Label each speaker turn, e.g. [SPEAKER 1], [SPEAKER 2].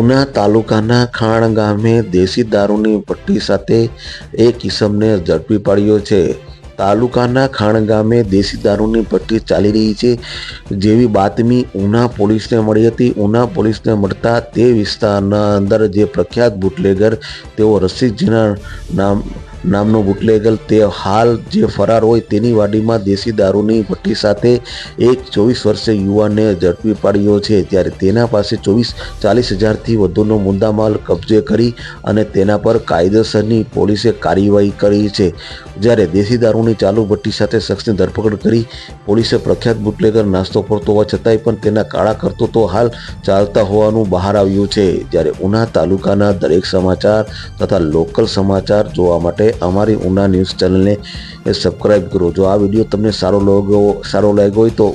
[SPEAKER 1] ઉના તાલુકાના ખાણ ગામે દેશી દારૂની ભઠ્ઠી સાથે એક કિસમને ઝડપી પાડ્યો છે. તાલુકાના ખાણ ગામે દેશી દારૂની ભઠ્ઠી ચાલી રહી છે. જેવી બાતમી ઉના પોલીસને મળી હતી. ઉના પોલીસને મળતા તે વિસ્તારના અંદર જે પ્રખ્યાત બુટલેગર, તેઓ રસિકજીના નામ નામનો બુટલેગર તે હાલ જે ફરાર હોય તેની વાડીમાં દેશી દારૂની ભઠ્ઠી સાથે એક ચોવીસ વર્ષે યુવાનને ઝડપી પાડ્યો છે. ત્યારે તેના પાસે ચોવીસ ચાલીસ હજારથી વધુનો મુદ્દામાલ કબજે કરી અને તેના પર કાયદેસરની પોલીસે કાર્યવાહી કરી છે. જ્યારે દેશી દારૂની ચાલુ ભઠ્ઠી સાથે શખ્સની ધરપકડ કરી પોલીસે પ્રખ્યાત બુટલેગર નાસ્તો ફરતો હોવા છતાંય પણ તેના કાળા કરતૂતો હાલ ચાલતા હોવાનું બહાર આવ્યું છે. જ્યારે ઉના તાલુકાના દરેક સમાચાર તથા લોકલ સમાચાર જોવા માટે અમારી ઉના ન્યૂઝ ચેનલને સબસ્ક્રાઈબ કરો. જો આ વીડિયો તમને સારો લાગ્યો સારો લાગ્યો હોય તો